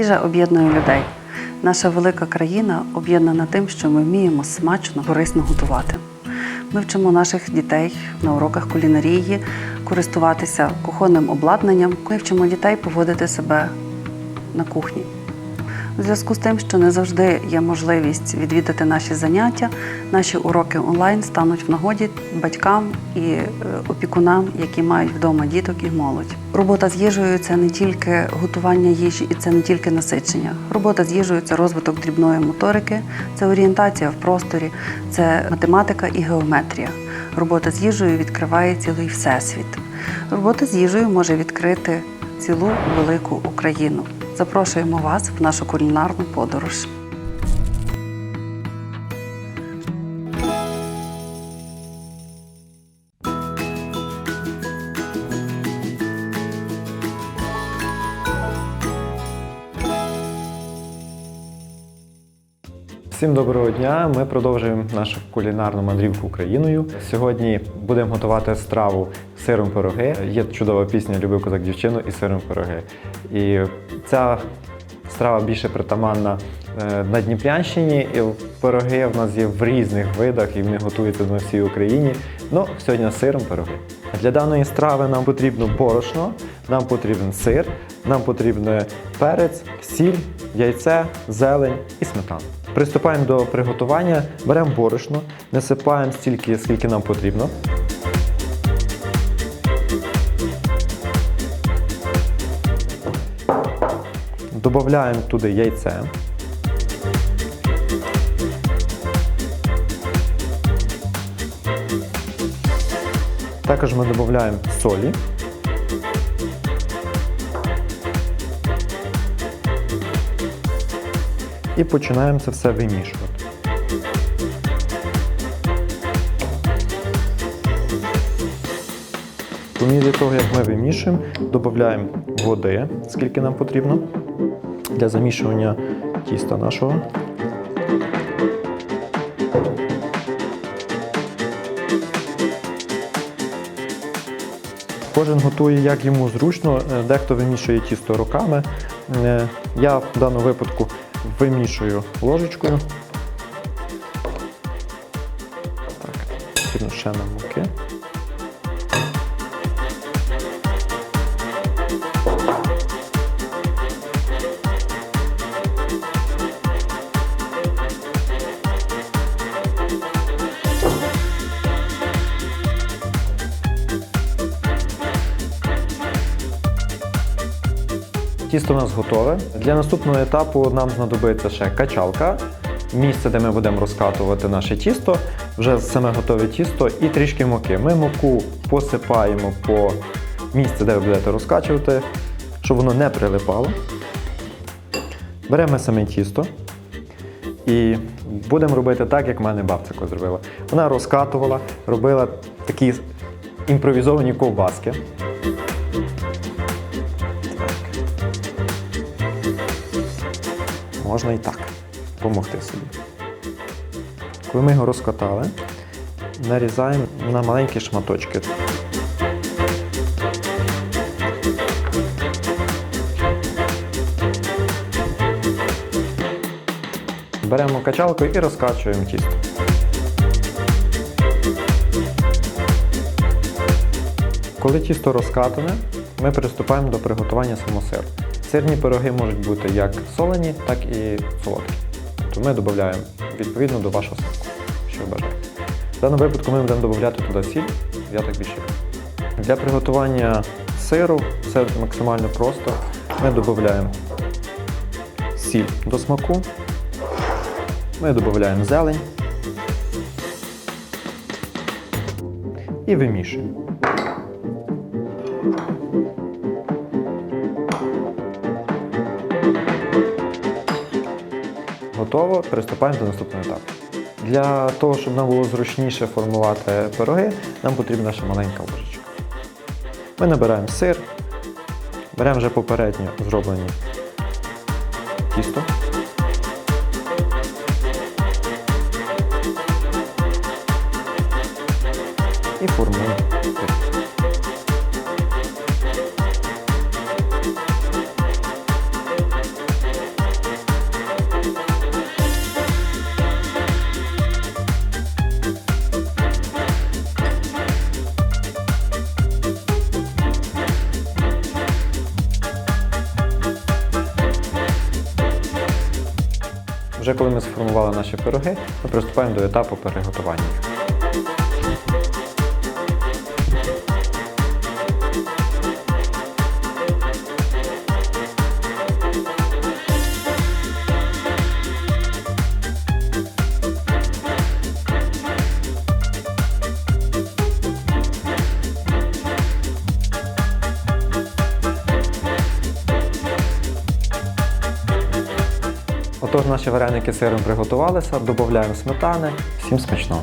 Їжа об'єднує людей. Наша велика країна об'єднана тим, що ми вміємо смачно, корисно готувати. Ми вчимо наших дітей на уроках кулінарії користуватися кухонним обладнанням. Ми вчимо дітей поводити себе на кухні. У зв'язку з тим, що не завжди є можливість відвідати наші заняття, наші уроки онлайн стануть в нагоді батькам і е, опікунам, які мають вдома діток і молодь. Робота з їжею це не тільки готування їжі і це не тільки насичення. Робота з їжею це розвиток дрібної моторики, це орієнтація в просторі, це математика і геометрія. Робота з їжею відкриває цілий всесвіт. Робота з їжею може відкрити цілу велику Україну. Запрошуємо вас в нашу кулінарну подорож. Всім доброго дня! Ми продовжуємо нашу кулінарну мандрівку Україною. Сьогодні будемо готувати страву сиром пироги. Є чудова пісня Любив козак дівчину і сиром пироги. І ця страва більше притаманна е, на Дніпрянщині. І пироги в нас є в різних видах і вони готуються на всій Україні. Ну, сьогодні сиром пироги. Для даної страви нам потрібно борошно, нам потрібен сир, нам потрібен перець, сіль, яйце, зелень і сметана. Приступаємо до приготування, беремо борошно, насипаємо стільки, скільки нам потрібно. Додаємо туди яйце. Також ми додаємо солі. І починаємо це все вимішувати. По мірі того, як ми вимішуємо, додаємо води, скільки нам потрібно для замішування тіста нашого. Кожен готує як йому зручно, Е, дехто вимішує тісто руками. Е, Я в даному випадку вимішую ложечкою. Так, ще нам муки. Тісто у нас готове. Для наступного етапу нам знадобиться ще качалка, місце, де ми будемо розкатувати наше тісто, вже саме готове тісто і трішки муки. Ми муку посипаємо по місці, де ви будете розкачувати, щоб воно не прилипало. Беремо саме тісто і будемо робити так, як в мене бабця зробила. Вона розкатувала, робила такі імпровізовані ковбаски. Можна і так допомогти собі. Коли ми його розкатали, нарізаємо на маленькі шматочки. Беремо качалку і розкачуємо тісто. Коли тісто розкатане, ми приступаємо до приготування самосиру. Сирні пироги можуть бути як солені, так і солодкі. Тобто ми додаємо відповідно до вашого смаку, що ви бажаєте. В даному випадку ми будемо додати туди сіль, я так більше. Для приготування сиру все максимально просто. Ми додаємо сіль до смаку, ми додаємо зелень і вимішуємо. Готово, приступаємо до наступного етапу. Для того, щоб нам було зручніше формувати пироги, нам потрібна наша маленька ложечка. Ми набираємо сир, беремо вже попередньо зроблені тісто. І формуємо. Вже коли ми сформували наші пироги, ми приступаємо до етапу переготування. Отож, наші вареники сиром приготувалися, додаємо сметани. Всім смачного!